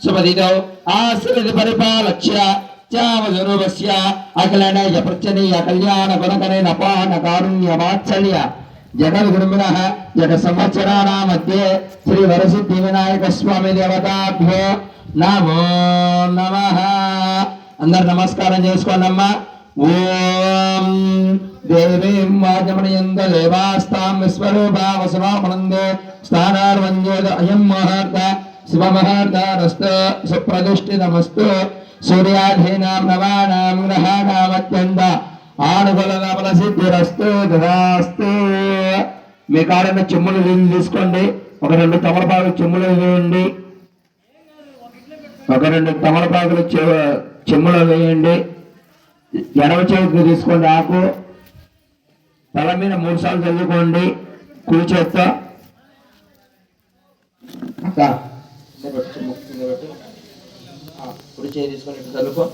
సుమదినో ఆశ్రయ పరిపాలక్ష్య శ్యామస్వరూపస్య అఖిలనయ ప్రచనీయ కళ్యాణ గుణకరేణ పాన కారుణ్య వాత్సల్య జగద్గురుమిణ జగ సంవత్సరాణ మధ్య శ్రీ వరసిద్ధి వినాయక స్వామి దేవతాభ్యో నమో నమ అందరు నమస్కారం చేసుకోండమ్మా. ఓం దేవీం వాజమణయంద దేవాస్తాం విశ్వరూపా వసురామనందే స్థానార్వంజేద అయం మహార్థ మహార్త శివమహార్తారస్తు సుప్రతిష్ఠితమస్తు సూర్యాధీనాం నవానాం గ్రహాణామత్యంత ఆనుకూల సిద్ధిరస్తు తదాస్తు మీ కాడన్న చెమ్ములు నీళ్ళు తీసుకోండి. ఒక రెండు తమలపాకులు చెమ్ములు వేయండి. ఒక రెండు తమలపాకులు చె- వేయండి. ఎడవ చేతికి తీసుకోండి ఆకు. తల మీద మూడు సార్లు చల్లుకోండి. కుడి చేత్తో. అక్క కింద పెట్టు, కుడి చేయి తీసుకొని ఇటు చల్లుకో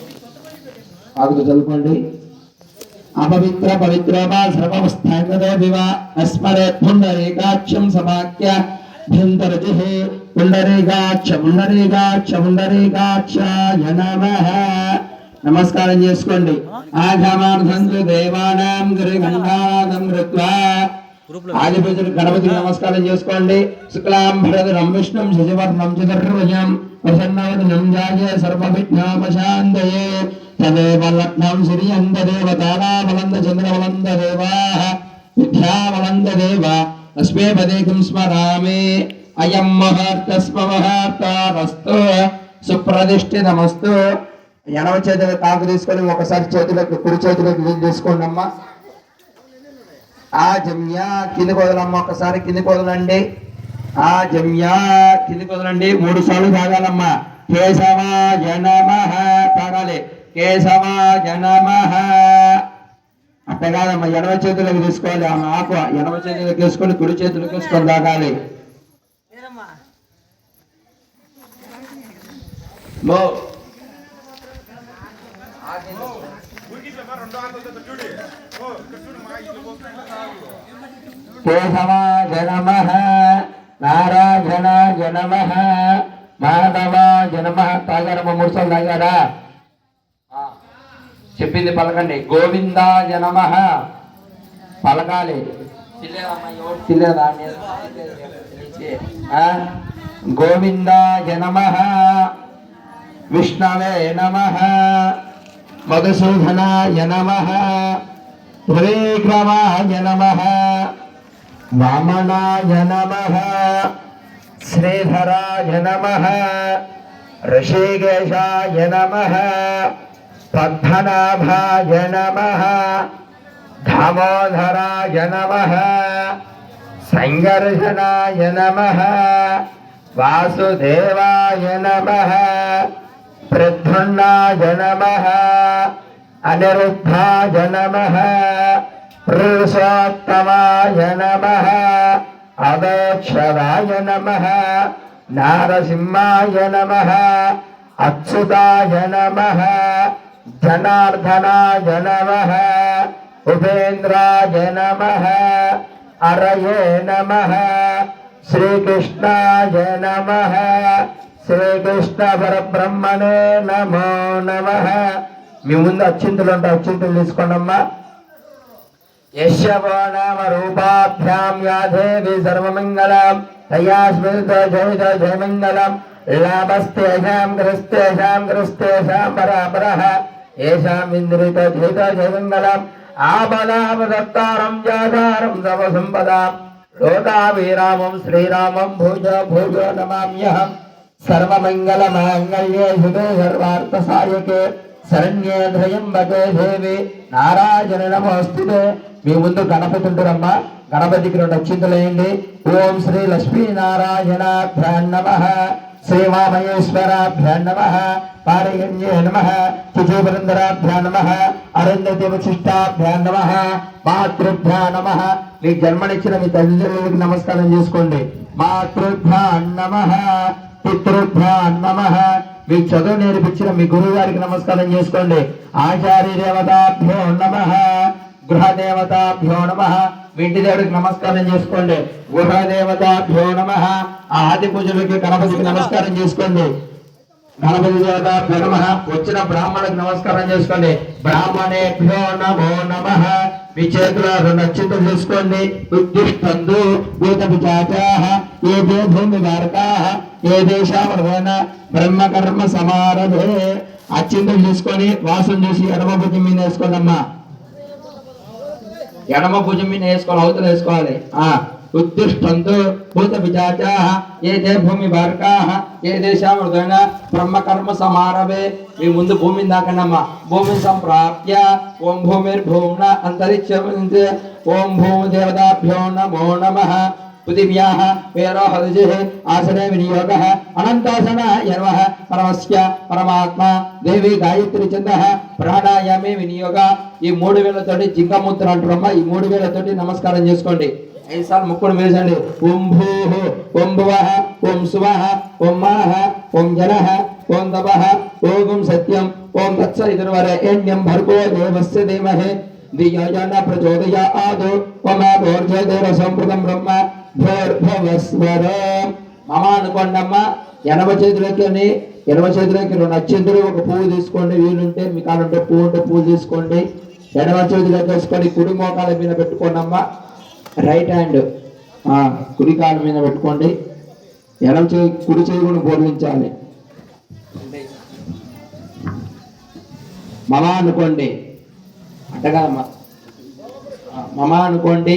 ఆకుతో చల్లుకోండి అపవిత్ర పవిత్రోమా సర్వస్థాంగదో వివ అస్మరే పుండరీకాక్షం సమాఖ్య. భింతరతి పుండరీకాక్ష పుండరీకాక్ష పుండరీకాక్షాయ నమః. నమస్కారం చేసుకోండి. ఆఘమార్థంతు దేవానాం గిరిగంగాదం కృత్వా. ఆదిపతుడు గణపతికి నమస్కారం చేసుకోండి. శుక్లాం భరదరం విష్ణుం శశివర్ణం చతుర్భుజం ప్రసన్నవదనం జాయ సర్వవిఘ్నోపశాంతయే తదేవ లగ్నం శ్రీయంద దేవ తారావలంద చంద్రవలంద దేవాః. విద్యావలంద దేవ తస్మే పదేకం స్మరామి. అయం మహర్తస్మ మహర్తారస్తు సుప్రతిష్ఠితమస్తు ఎడమ చేతిలో కాకు తీసుకొని ఒకసారి చేతిలోకి కుడి చేతిలోకి తీసుకోండి అమ్మా ఆ జమ్యా కింది వదలమ్మ ఒకసారి కింది వదలండి ఆ జమ్యా కింది వదలండి మూడు సార్లు తాగాలమ్మా కేశవా జనమ తాగాలి కేశవా జనమ అట్ట కాదమ్మా ఎడమ చేతులకు తీసుకోవాలి ఆమె ఆకు ఎడమ చేతులకు తీసుకొని కుడి చేతులకు తీసుకొని తాగాలి కేశవాయ నమ నారాయణాయ నమ మాధవాయ నమ. తాగారమ్మ మూడు సార్లు తాగారా చెప్పింది పలకండి. గోవిందాయ నమ. పలకాలి. చిల్లేదమ్మా, ఎవరు? గోవిందాయ నమ విష్ణవే నమ. మధుసూదనాయ నమ త్రివిక్రమాయ నమ వామనాయ నమ శ్రీధరాయ నమ ఋషికేశాయ నమ పద్మనాభాయ నమ దామోదరాయ నమ సంఘర్షణాయ నమ వాసుదేవాయ నమ ప్రద్యున్నాయ నమ అనిరుద్ధాయ నమ పురుషోత్తమాయ నమ అదోక్షరాయ నమ నారసింహాయ నమ అచ్యుతాయ నమ జనార్దనాయ నమ ఉపేంద్రాయ నమ అరయే నమ శ్రీకృష్ణాయ నమ శ్రీకృష్ణ పరబ్రహ్మణే నమో నమ. మీ ముందు అచ్చింతులు ఉంటాయి అచ్చింతులు తీసుకోండమ్మా. యశవో నామ రూపాభ్యాం యాదేవి సర్వమంగళం. తయా స్మృత జయమంగళం. లాభస్తేషాం కృస్తేషాం కృస్తేషాం పరాపరః. ఏషాం ఇంద్రిత జయిత జయమంగళం. ఆపదాపదత్తారం జాతారం సవ సంపదాం లోకాభిరామం శ్రీరామం భూజ భూజ నమామ్యహం సర్వమంగళమాంగళ్యే శుభే సర్వార్థ సాయకే శరణ్యే ధ్రయంబకే దేవి. నారాయణ నమోస్తుదే మీ. ముందు గణపతి ఉంటారమ్మా గణపతికి రెండు అక్షింతలేయండి ఓం శ్రీ లక్ష్మీ నమ. శ్రీమామయేశ్వరాభ్యాం నమ. పారయణ్యే నమ. తిథివృందరాభ్యాం నమ. అరుంధతి వశిష్టాభ్యా నమ. మాతృభ్యా నమ. మీ జన్మనిచ్చిన మీ తల్లిదండ్రులకు నమస్కారం చేసుకోండి. మాతృభ్యా నమ. పితృభ్యా నమ. మీ చదువు నేర్పించిన మీ గురువు గారికి నమస్కారం చేసుకోండి. ఆచార్య దేవతాభ్యో నమ. గృహ దేవతాభ్యో నమ. ఇంటి దేవుడికి నమస్కారం చేసుకోండి. గృహ దేవతాభ్యో నమ. ఆది పూజలకి గణపతికి నమస్కారం చేసుకోండి. గణపతి దేవతాభ్యో నమ. వచ్చిన బ్రాహ్మణులకు నమస్కారం చేసుకోండి. బ్రాహ్మణేభ్యో నమో నమ. మీ చేతిలో రెండు అచ్యుతులు ఉద్దిష్టందు భూత చాచా ఏ భూమి వారకాః ఏ బ్రహ్మకర్మ బ్రహ్మ కర్మ సమారభే? అచ్యుతులు తీసుకొని వాసం చూసి ఎడమ భుజం మీద వేసుకోండి ఎడమ భుజం మీద వేసుకోవాలి అవతల వేసుకోవాలి. ఆ ఉత్తిష్టంతు భూత విజాచా ఏ దే భూమి బార్కాః ఏ దేశావర్ధన బ్రహ్మకర్మ సమారభే? మీ ముందు భూమిని దాకండమ్మా భూమిని సంప్రాప్య ఓం భూమిర్భూమ్న అంతరిక్ష ఓం భూమి దేవతాభ్యో నమో నమ. పృథివ్యాः వేరోహదిశः ఆసనే వినియోగ అనంతాసన యర్వः పరమస్య పరమాత్మ దేవి గాయత్రి చందః ప్రాణాయామే వినియోగ ఈ మూడు వేలతోటి జింకమూత్ర అంటారమ్మా ఈ మూడు వేలతోటి నమస్కారం చేసుకోండి. ఐదుసార్లు ముక్కుడు వేసండి ఓం భూ ఓం భువ ఓం సువః ఓం మాహ ఓం జన ఓం తప ఓం సత్యం ఓం తత్స ఇతరువరేణ్యం భర్గో దేవస్య ధీమహి. ఓమ ప్రచోదయాదు దేవ సంప్రదం బ్రహ్మ. భోర్భవస్వరం మమ అనుకోండమ్మా ఎనభ చేతులకి ఎనభ చేతులకి రెండు అత్యంతులు ఒక పువ్వు తీసుకోండి వీలుంటే మీ కాలంటే పువ్వు ఉంటే పువ్వు తీసుకోండి. ఎడమ చేతులకి వేసుకొని కుడి మోకాల మీద పెట్టుకోండి అమ్మా రైట్ హ్యాండ్ కుడి కాలు మీద పెట్టుకోండి. ఎడమ చేయి కుడి చేయి కూడా బోధించాలి. మమ అనుకోండి అంటగలమ్మా మమ అనుకోండి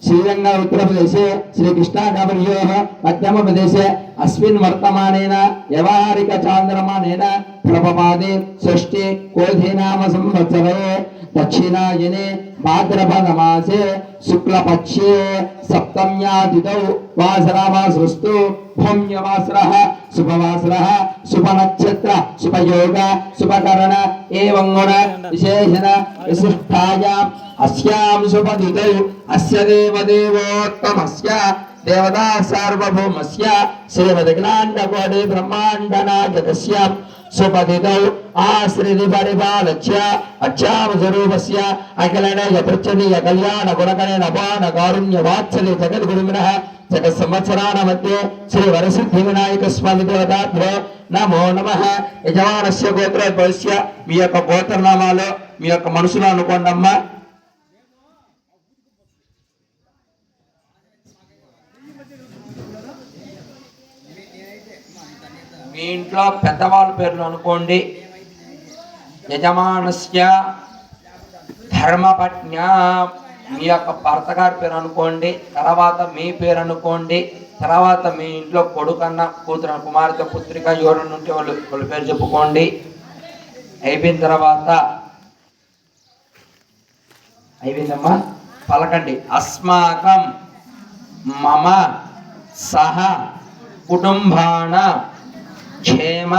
ఓ శ్రీరంగ ఉత్తరప్రదేశే శ్రీకృష్ణాగవర్యో మధ్యమప్రదేశే అస్మిన్ వర్తమానేన వ్యవహారిక చాంద్రమానేన ప్రభపాదే షష్ఠి కోధినామ సంవత్సరే. దక్షిణాయనే భాద్రపద మాసే శుక్లపక్షే సప్తమ్యాదితౌ వాసరావాసృస్తు భౌమ్యవాసరः శుభవాసరः శుభనక్షత్ర శుభయోగ శుభకరణ ఏం గుణ విశేషణ విశిష్టాయా అస్యాం శుభదితౌ అస్య దేవదేవోత్తమస్య దేవతా సార్వభౌమస్య శ్రీమదగ్నాండకోటి బ్రహ్మాండనాయకస్య సుపతితౌ ఆశ్రితి పరిపాలచ్య అచ్చామ స్వరూపస్య అఖిలనయ పృచ్చనీయ కళ్యాణ గుణకణ పాన కారుణ్య వాత్సల్య జగద్గురుమినః జగత్ సంవత్సరాల మధ్య శ్రీ వరసిద్ధి వినాయక స్వామి దేవతాభ్యో నమో నమ. యజమానస్య గోత్రోద్భవస్య. మీ యొక్క గోత్రనామాలు మీ యొక్క మనసులో అనుకోండమ్మా మీ ఇంట్లో పెద్దవాళ్ళ పేర్లు అనుకోండి. యజమానస్య ధర్మపట్న మీ యొక్క భర్త గారి పేరు అనుకోండి. తర్వాత మీ పేరు అనుకోండి. తర్వాత మీ ఇంట్లో కొడుకన్న కూతురు కుమార్తె పుత్రిక ఎవరు ఉంటే వాళ్ళు వాళ్ళ పేరు చెప్పుకోండి. అయిపోయిన తర్వాత అయిపోయిందమ్మా. పలకండి. అస్మాకం మమ సహ కుటుంబాన క్షేమ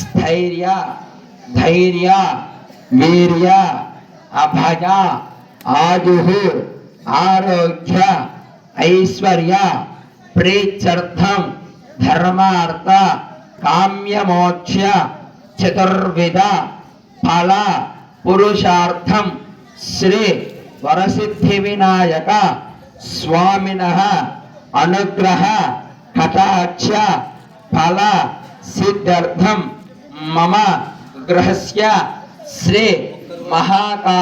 స్థైర్య ధైర్య వీర్య అభయ ఆజు ఆరోగ్య ఐశ్వర్య ప్రీత్యర్థం ధర్మార్థ కామ్యమోక్ష చతుర్విధ ఫల పురుషార్థం శ్రీ వరసిద్ధి వినాయక స్వామిన అనుగ్రహ కటాక్ష ఫల సిద్ధార్థం మమ గృహస్య శ్రీ మహాకా